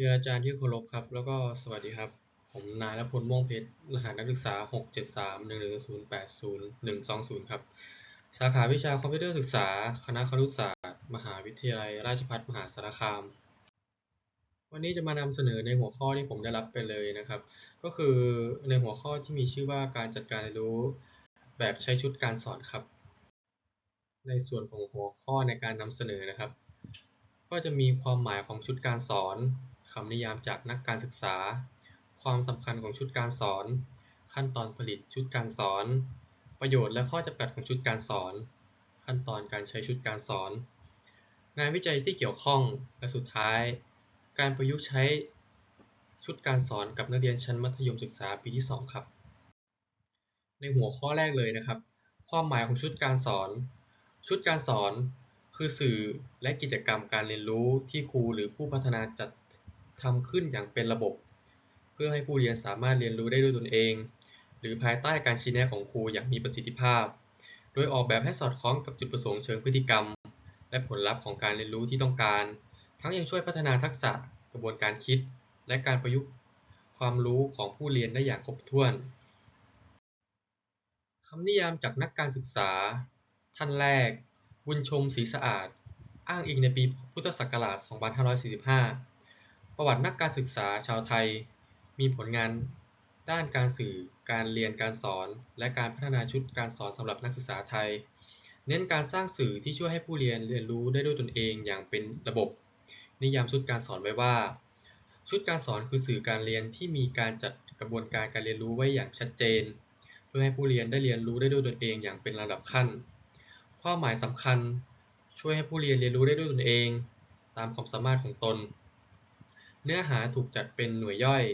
เรียนอาจารย์ที่เคารพครับ แล้วก็สวัสดีครับ ผมนายรพลม่วงเพชร รหัสนักศึกษา 67311080120 ครับ สาขาวิชาคอมพิวเตอร์ศึกษา คณะครุศาสตร์ มหาวิทยาลัย ราชภัฏมหาสารคาม วันนี้จะมานำเสนอในหัวข้อที่ผมได้รับไปเลยนะครับ ก็คือในหัวข้อที่มีชื่อว่าการจัดการเรียนรู้แบบใช้ชุดการสอนครับ ในส่วนของหัวข้อในการนำเสนอนะครับ ก็จะมีความหมายของชุดการสอน คำนิยามจากนักการศึกษา ความสำคัญของชุดการสอน ขั้นตอนผลิตชุดการสอน ประโยชน์และข้อจำกัดของชุดการสอน ขั้นตอนการใช้ชุดการสอน งานวิจัยที่เกี่ยวข้อง และสุดท้าย การประยุกต์ใช้ชุดการสอนกับนักเรียนชั้นมัธยมศึกษาปีที่ 2 ครับ ในหัวข้อแรกเลยนะครับ ความหมายของชุดการสอน ชุดการสอนคือสื่อและกิจกรรมการเรียนรู้ที่ครูหรือผู้พัฒนาจัด ทำขึ้นอย่างเป็นระบบ เพื่อให้ผู้เรียนสามารถเรียนรู้ได้ด้วยตนเอง หรือภายใต้การชี้แนะของครูอย่างมีประสิทธิภาพ โดยออกแบบให้สอดคล้องกับจุดประสงค์เชิงพฤติกรรม และผลลัพธ์ของการเรียนรู้ที่ต้องการ ทั้งยังช่วยพัฒนาทักษะกระบวนการคิด และการประยุกต์ความรู้ของผู้เรียนได้อย่างครบถ้วนคำนิยามจากนักการศึกษา ท่านแรก บุญชมศรีสะอาด อ้างอิงในปีพุทธศักราช 2545 ประวัตินักการศึกษาชาวไทย มีผลงานด้านการสื่อ การเรียนการสอน และการพัฒนาชุดการสอนสำหรับนักศึกษาไทย เน้นการสร้างสื่อที่ช่วยให้ผู้เรียนเรียนรู้ได้ด้วยตนเองอย่างเป็นระบบ นิยามชุดการสอนไว้ว่า ชุดการสอนคือสื่อการเรียนที่มีการจัดกระบวนการการเรียนรู้ไว้อย่างชัดเจน เพื่อให้ผู้เรียนได้เรียนรู้ได้ด้วยตนเองอย่างเป็นลำดับขั้น ความหมายสำคัญ ช่วยให้ผู้เรียนเรียนรู้ได้ด้วยตนเอง ตามความสามารถของตน เนื้อหาถูกจัดเป็นหน่วยย่อย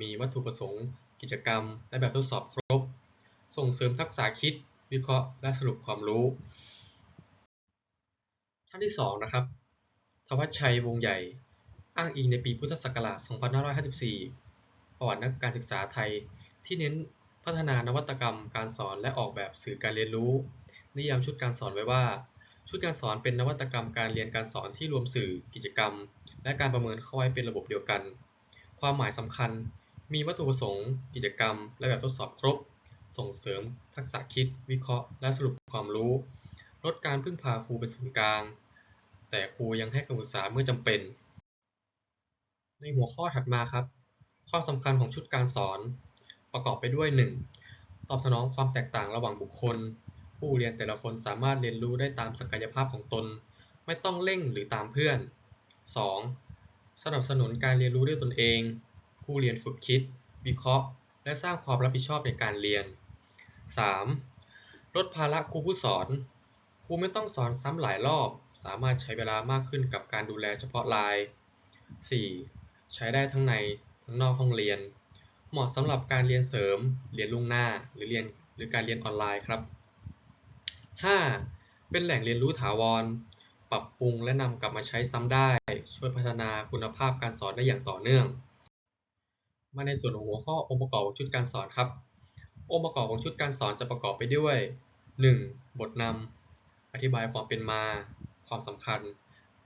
มีวัตถุประสงค์ กิจกรรม และแบบทดสอบครบ ส่งเสริมทักษะคิด วิเคราะห์ และสรุปความรู้ ท่านที่ 2 นะครับ ทวัชชัยวงใหญ่ อ้างอิงในปีพุทธศักราช 2554 ประวัตินักการศึกษาไทยที่เน้นพัฒนานวัตกรรมการสอนและออกแบบสื่อการเรียนรู้ นิยามชุดการสอนไว้ว่า ชุดการสอนเป็นนวัตกรรมการเรียนการสอนที่รวมสื่อกิจกรรม และการประเมินเข้าไว้เป็นระบบเดียวกัน ความหมายสำคัญ มีวัตถุประสงค์ กิจกรรม และแบบทดสอบครบ ส่งเสริม ทักษะคิด วิเคราะห์ และสรุปความรู้ ลดการพึ่งพาครูเป็นศูนย์กลาง แต่ครูยังให้คำปรึกษาเมื่อจำเป็น ในหัวข้อถัดมาครับ ความสำคัญของชุดการสอน ประกอบไปด้วย 1. ตอบสนองความแตกต่างระหว่างบุคคล ผู้เรียนแต่ละคนสามารถเรียนรู้ได้ตามศักยภาพของตน ไม่ต้องเร่งหรือตามเพื่อน 2. สนับสนุนการเรียนรู้ด้วยตนเอง ผู้เรียนฝึกคิด วิเคราะห์ และสร้างความรับผิดชอบในการเรียน 3. ลดภาระครูผู้สอน ครูไม่ต้องสอนซ้ำหลายรอบ สามารถใช้เวลามากขึ้นกับการดูแลเฉพาะราย 4. ใช้ได้ทั้งในทั้งนอกห้องเรียน เหมาะสำหรับการเรียนเสริม เรียนล่วงหน้า หรือเรียนหรือการเรียนออนไลน์ครับ 5. เป็นแหล่งเรียนรู้ถาวร ปรับปรุงและนำกลับมาใช้ซ้ำได้ ช่วยพัฒนาคุณภาพการสอนได้อย่างต่อเนื่อง มาในส่วนของหัวข้อองค์ประกอบของชุดการสอนครับ องค์ประกอบของชุดการสอนจะประกอบไปด้วย 1. บทนำอธิบายความเป็นมา ความสำคัญ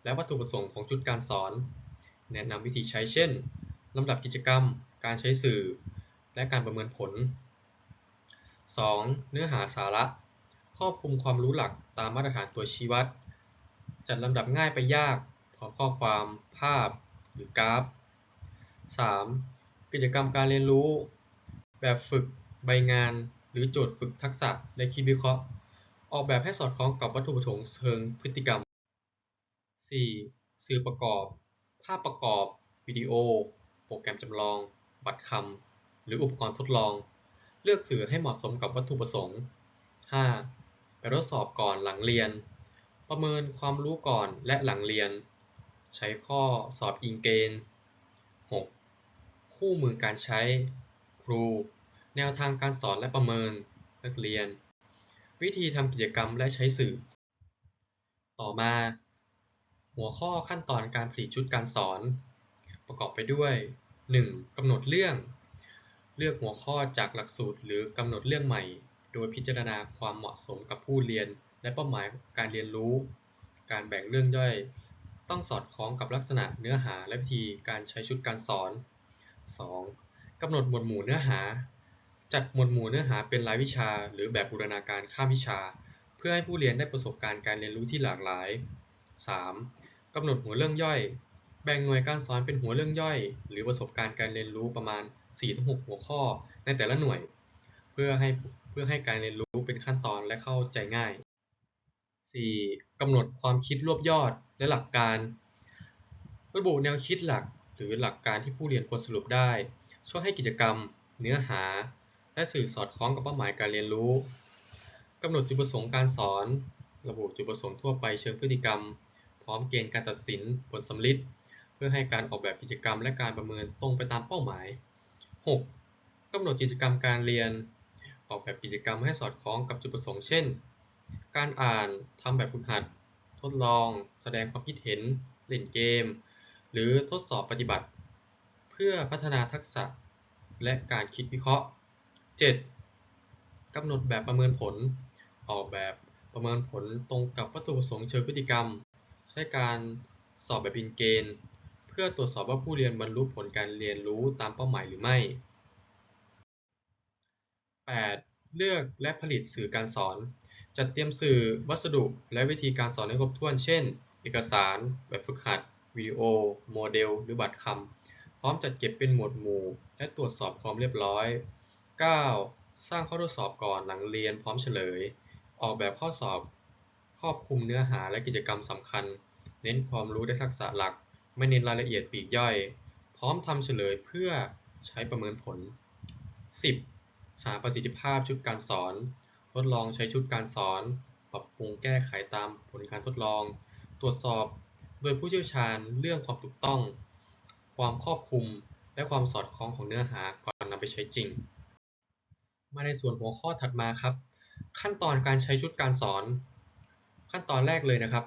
และวัตถุประสงค์ของชุดการสอน แนะนำวิธีใช้เช่นลำดับกิจกรรม การใช้สื่อ และการประเมินผล 2. เนื้อหาสาระ ครอบคลุมความรู้หลักตามมาตรฐานตัวชี้วัด จัดลำดับง่ายไปยากพร้อมข้อความ ภาพ หรือกราฟ 3. กิจกรรมการเรียนรู้ แบบฝึก ใบงาน หรือโจทย์ฝึกทักษะและคิดวิเคราะห์ ออกแบบให้สอดคล้องกับวัตถุประสงค์เชิงพฤติกรรม 4. สื่อประกอบ ภาพประกอบ วิดีโอ โปรแกรมจำลอง บัตรคำ หรืออุปกรณ์ทดลอง เลือกสื่อให้เหมาะสมกับวัตถุประสงค์ 5. ทดสอบก่อนหลังเรียน ประเมินความรู้ก่อนและหลังเรียน ใช้ข้อสอบอิงเกณฑ์ 6. คู่มือการใช้ ครู แนวทางการสอนและประเมิน นักเรียน วิธีทำกิจกรรมและใช้สื่อ ต่อมา หัวข้อขั้นตอนการผลิตชุดการสอน ประกอบไปด้วย 1. กำหนดเรื่อง เลือกหัวข้อจากหลักสูตรหรือกำหนดเรื่องใหม่ โดยพิจารณาความเหมาะสมกับผู้เรียน และเป้าหมายการเรียนรู้ การแบ่งเรื่องย่อย ต้องสอดคล้องกับลักษณะเนื้อหาและวิธีการใช้ชุดการสอน 2. กำหนดหมวดหมู่เนื้อหา จัดหมวดหมู่เนื้อหาเป็นรายวิชา หรือแบบบูรณาการข้ามวิชา เพื่อให้ผู้เรียนได้ประสบการณ์การเรียนรู้ที่หลากหลาย 3. กำหนดหัวเรื่องย่อย แบ่งหน่วยการสอนเป็นหัวเรื่องย่อย หรือประสบการณ์การเรียนรู้ประมาณ 4-6 หัวข้อในแต่ละหน่วย พื่อให้เพื่อให้การเรียนรู้เป็นขั้นตอนและเข้าใจง่าย 4. กำหนดความคิดรวบยอดและหลักการ ระบุแนวคิดหลักหรือหลักการที่ผู้เรียนควรสรุปได้ ช่วยให้กิจกรรม เนื้อหา และสื่อสอดคล้องกับเป้าหมายการเรียนรู้กำหนดจุดประสงค์การสอน ระบุจุดประสงค์ทั่วไปเชิงพฤติกรรม พร้อมเกณฑ์การตัดสินผลสำลิดเพื่อให้การออกแบบกิจกรรมและการประเมินตรงไปตามเป้าหมาย 6. กำหนดกิจกรรมการเรียน ออกแบบกิจกรรมให้สอดคล้องกับจุดประสงค์ เช่น การอ่าน ทำแบบฝึกหัด ทดลอง แสดงความคิดเห็น เล่นเกม หรือทดสอบปฏิบัติ เพื่อพัฒนาทักษะ และการคิดวิเคราะห์ 7. กำหนดแบบประเมินผล ออกแบบประเมินผลตรงกับวัตถุประสงค์เชิงพฤติกรรม ใช้การสอบแบบเป็นเกณฑ์ เพื่อตรวจสอบว่าผู้เรียนบรรลุผลการเรียนรู้ตามเป้าหมายหรือไม่ 8. เลือกและผลิตสื่อการสอน จัดเตรียมสื่อวัสดุ และวิธีการสอนให้ครบถ้วน เช่น เอกสาร แบบฝึกหัด วิดีโอ โมเดล หรือบัตรคำ พร้อมจัดเก็บเป็นหมวดหมู่ และตรวจสอบความเรียบร้อย 9. สร้างข้อทดสอบก่อนหลังเรียนพร้อมเฉลย ออกแบบข้อสอบ ครอบคลุมเนื้อหาและกิจกรรมสำคัญ เน้นความรู้และทักษะหลัก ไม่เน้นรายละเอียดปีกย่อย พร้อมทำเฉลยเพื่อใช้ประเมินผล 10. หาประสิทธิภาพชุดการสอน ทดลองใช้ชุดการสอน ปรับปรุงแก้ไขตามผลการทดลอง ตรวจสอบ โดยผู้เชี่ยวชาญเรื่องความถูกต้อง ความครอบคลุม และความสอดคล้องของเนื้อหาก่อนนำไปใช้จริง มาในส่วนหัวข้อถัดมาครับ ขั้นตอนการใช้ชุดการสอน ขั้นตอนแรกเลยนะครับ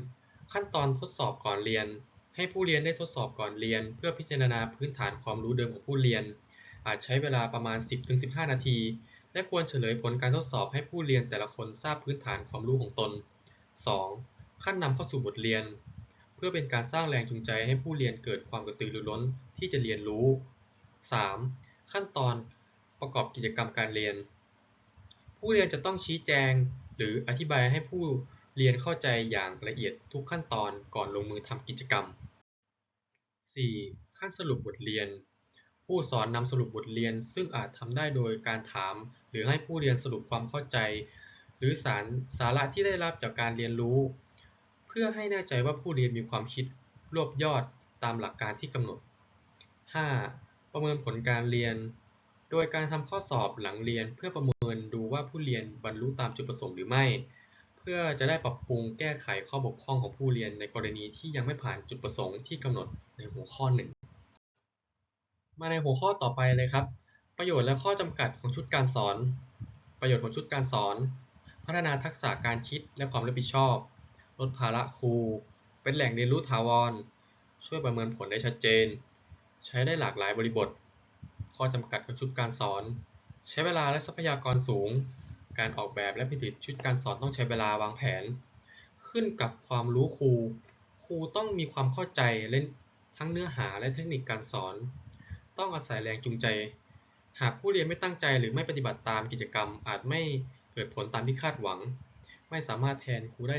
1. ขั้นตอนทดสอบก่อนเรียน ให้ผู้เรียนได้ทดสอบก่อนเรียน เพื่อพิจารณาพื้นฐานความรู้เดิมของผู้เรียน อาจใช้เวลาประมาณ 10-15 นาที และควรเฉลยผลการทดสอบให้ผู้เรียนแต่ละคนทราบพื้นฐานความรู้ของตน 2. ขั้นนำเข้าสู่บทเรียน เพื่อเป็นการสร้างแรงจูงใจให้ผู้เรียนเกิดความกระตือรือร้นที่จะเรียนรู้ 3. ขั้นตอนประกอบกิจกรรมการเรียน ผู้เรียนจะต้องชี้แจง หรืออธิบายให้ผู้เรียนเข้าใจอย่างละเอียดทุกขั้นตอนก่อนลงมือทำกิจกรรม 4. ขั้นสรุปบทเรียน ผู้สอนนำสรุปบทเรียน ซึ่งอาจทำได้โดยการถาม หรือให้ผู้เรียนสรุปความเข้าใจ หรือสารสาระที่ได้รับจากการเรียนรู้ เพื่อให้แน่ใจว่าผู้เรียนมีความคิดรวบยอดตามหลักการที่กำหนด 5. ประเมินผลการเรียน โดยการทำข้อสอบหลังเรียน เพื่อประเมินดูว่าผู้เรียนบรรลุตามจุดประสงค์หรือไม่ เพื่อจะได้ปรับปรุงแก้ไขข้อบกพร่องของผู้เรียนในกรณีที่ยังไม่ผ่านจุดประสงค์ที่กำหนดในหัวข้อหนึ่ง มาในหัวข้อต่อไปเลยครับ ประโยชน์และข้อจำกัดของชุดการสอน ประโยชน์ของชุดการสอน พัฒนาทักษะการคิดและความรับผิดชอบ ลดภาระครู เป็นแหล่งเรียนรู้ถาวร ช่วยประเมินผลได้ชัดเจน ใช้ได้หลากหลายบริบท ข้อจำกัดของชุดการสอน ใช้เวลาและทรัพยากรสูง การออกแบบและผลิตชุดการสอนต้องใช้เวลาวางแผน ขึ้นกับความรู้ครู ครูต้องมีความเข้าใจเล่นทั้งเนื้อหาและเทคนิคการสอน ต้องอาศัยแรงจูงใจ หากผู้เรียนไม่ตั้งใจหรือไม่ปฏิบัติตามกิจกรรม อาจไม่เกิดผลตามที่คาดหวัง ไม่สามารถแทนครูได้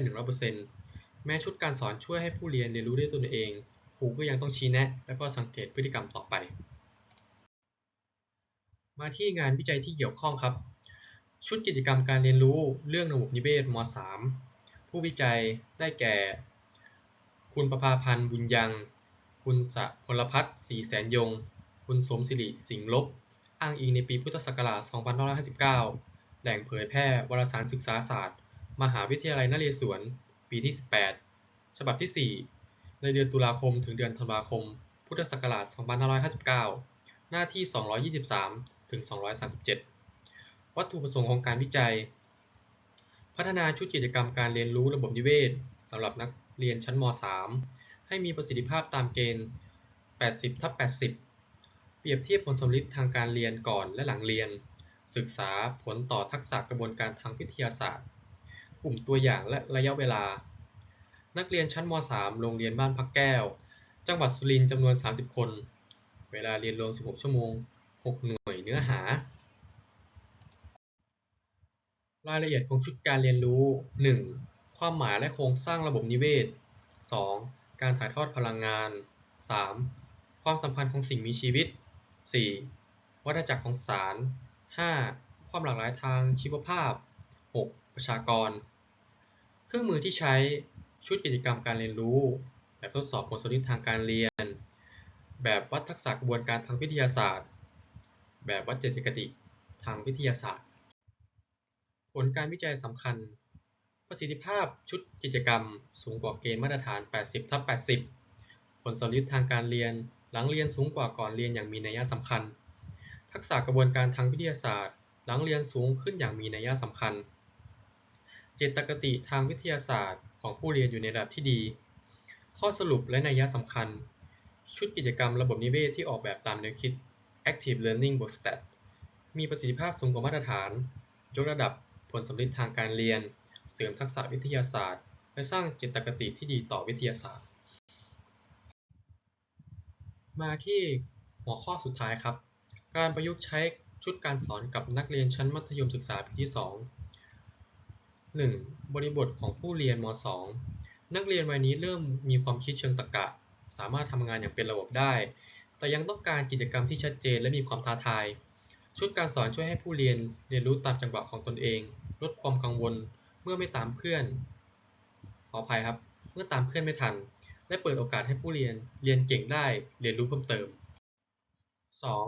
100%แม้ชุดการสอนช่วยให้ผู้เรียนเรียนรู้ด้วยตนเอง ครูก็ยังต้องชี้แนะ และก็สังเกตพฤติกรรมต่อไป มาที่งานวิจัยที่เกี่ยวข้องครับ ชุดกิจกรรมการเรียนรู้เรื่องระบบนิเวศม .3 ผู้วิจัยได้แก่ คุณประภาพันธ์บุญยัง คุณสะพลพัฒน์ศรีแสนยง คุณสมศิริ สิงห์ลบ อ้างอิงในปีพุทธศักราช 2559 แหล่งเผยแพร่วารสารศึกษาศาสตร์ มหาวิทยาลัยนเรศวร ปีที่ 18 ฉบับที่ 4 ในเดือนตุลาคมถึงเดือนธันวาคม พุทธศักราช 2559 หน้าที่ 223 ถึง 237 วัตถุประสงค์ของการวิจัย พัฒนาชุดกิจกรรมการเรียนรู้ระบบนิเวศสำหรับนักเรียนชั้นม .3 ให้มีประสิทธิภาพตามเกณฑ์ 80ทับ80 เปรียบเทียบผลสำลิดทางการเรียนก่อนและหลังเรียน ศึกษาผลต่อทักษะกระบวนการทางวิทยาศาสตร์ กลุ่มตัวอย่างและระยะเวลา นักเรียนชั้นม .3 โรงเรียนบ้านพระแก้ว จังหวัดสุรินทร์จำนวน 30 คน เวลาเรียนรวม 16 ชั่วโมง 6 หน่วยเนื้อหา รายละเอียดของชุดการเรียนรู้ 1. ความหมายและโครงสร้างระบบนิเวศ 2. การถ่ายทอดพลังงาน 3. ความสัมพันธ์ของสิ่งมีชีวิต 4. วัฏจักรของสาร 5. ความหลากหลายทางชีวภาพ 6. ประชากร เครื่องมือที่ใช้ชุดกิจกรรมการเรียนรู้ แบบทดสอบผลสำลิทางการเรียน แบบวัดทักษะกระบวนการทางวิทยาศาสตร์ แบบวัดเจตคติทางวิทยาศาสตร์ ผลการวิจัยสำคัญ ประสิทธิภาพชุดกิจกรรมสูงกว่าเกณฑ์มาตรฐาน 80ทับ80 ผลสำลิทางการเรียน หลังเรียนสูงกว่าก่อนเรียนอย่างมีนัยสำคัญ ทักษะกระบวนการทางวิทยาศาสตร์ หลังเรียนสูงขึ้นอย่างมีนัยสำคัญ เจตคติทางวิทยาศาสตร์ของผู้เรียนอยู่ในระดับที่ดี ข้อสรุปและนัยสำคัญ ชุดกิจกรรมระบบนิเวศที่ออกแบบตามแนวคิด Active Learning บวก STAT มีประสิทธิภาพสูงกว่ามาตรฐาน ยกระดับผลสำลิดทางการเรียน เสริมทักษะวิทยาศาสตร์ และสร้างเจตคติที่ดีต่อวิทยาศาสตร์ มาที่หัวข้อสุดท้ายครับ การประยุกต์ใช้ชุดการสอนกับนักเรียนชั้นมัธยมศึกษาปีที่ 2 1. บริบทของผู้เรียนม .2 นักเรียนวัยนี้เริ่มมีความคิดเชิงตรรกะ สามารถทำงานอย่างเป็นระบบได้ แต่ยังต้องการกิจกรรมที่ชัดเจนและมีความท้าทาย ชุดการสอนช่วยให้ผู้เรียนเรียนรู้ตามจังหวะของตนเอง ลดความกังวลเมื่อไม่ตามเพื่อน ขออภัยครับ เมื่อตามเพื่อนไม่ทัน และเปิดโอกาสให้ผู้เรียนเรียนเก่งได้เรียนรู้เพิ่มเติม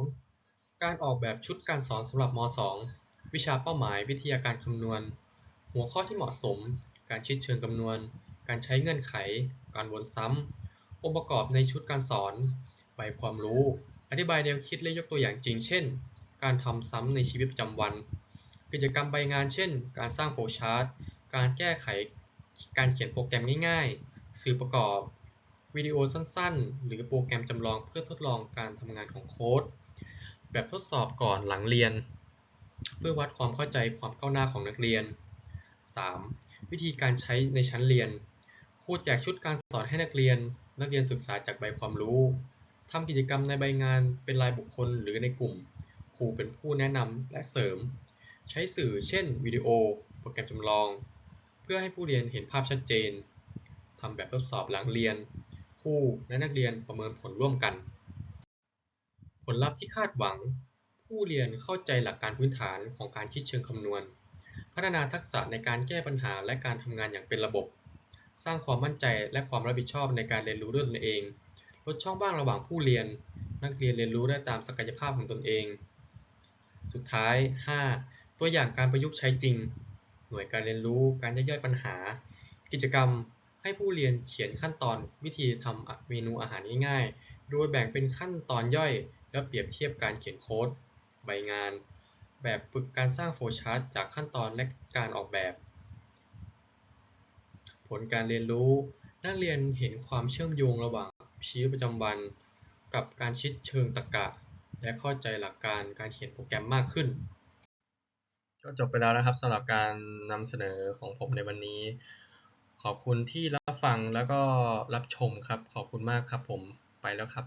2. การออกแบบชุดการสอนสำหรับม .2 วิชาเป้าหมายวิทยาการคำนวณ หัวข้อที่เหมาะสม การคิดเชิงคำนวณ การใช้เงื่อนไข การวนซ้ำองค์ประกอบในชุดการสอนใบความรู้ อธิบายแนวคิดและยกตัวอย่างจริง เช่น การทำซ้ำในชีวิตประจำวัน กิจกรรมใบงานเช่น การสร้างโฟลชาร์ตการแก้ไข การเขียนโปรแกรมง่ายๆ สื่อประกอบ วิดีโอสั้นๆ หรือโปรแกรมจำลองเพื่อทดลองการทำงานของโค้ด แบบทดสอบก่อนหลังเรียน เพื่อวัดความเข้าใจความก้าวหน้าของนักเรียน 3. วิธีการใช้ในชั้นเรียนครูแจกชุดการสอนให้นักเรียน นักเรียนศึกษาจากใบความรู้ทำกิจกรรมในใบงานเป็นรายบุคคลหรือในกลุ่ม ครูเป็นผู้แนะนำและเสริม ใช้สื่อเช่นวิดีโอ โปรแกรมจำลอง เพื่อให้ผู้เรียนเห็นภาพชัดเจนทำแบบทดสอบหลังเรียน ครูและนักเรียนประเมินผลร่วมกัน ผลลัพธ์ที่คาดหวัง ผู้เรียนเข้าใจหลักการพื้นฐานของการคิดเชิงคำนวณ พัฒนาทักษะในการแก้ปัญหาและการทำงานอย่างเป็นระบบ สร้างความมั่นใจและความรับผิดชอบในการเรียนรู้ด้วยตนเอง ลดช่องว่างระหว่างผู้เรียน นักเรียนเรียนรู้ได้ตามศักยภาพของตนเอง สุดท้าย 5. ตัวอย่างการประยุกต์ใช้จริง หน่วยการเรียนรู้ การแยย่อยปัญหา กิจกรรม ให้ผู้เรียนเขียนขั้นตอนวิธีทำเมนูอาหารง่ายๆ โดยแบ่งเป็นขั้นตอนย่อย แล้วเปรียบเทียบการเขียนโค้ด ใบงาน แบบฝึกการสร้างโฟลชาร์ตจากขั้นตอนและการออกแบบ ผลการเรียนรู้ นักเรียนเห็นความเชื่อมโยงระหว่างชีวิตประจำวัน กับการคิดเชิงตรรกะ และเข้าใจหลักการการเขียนโปรแกรมมากขึ้นก็จบไปแล้วนะครับสำหรับการนำเสนอของผมในวันนี้ ขอบคุณที่รับฟังแล้วก็รับชมครับ ขอบคุณมากครับผมไปแล้วครับ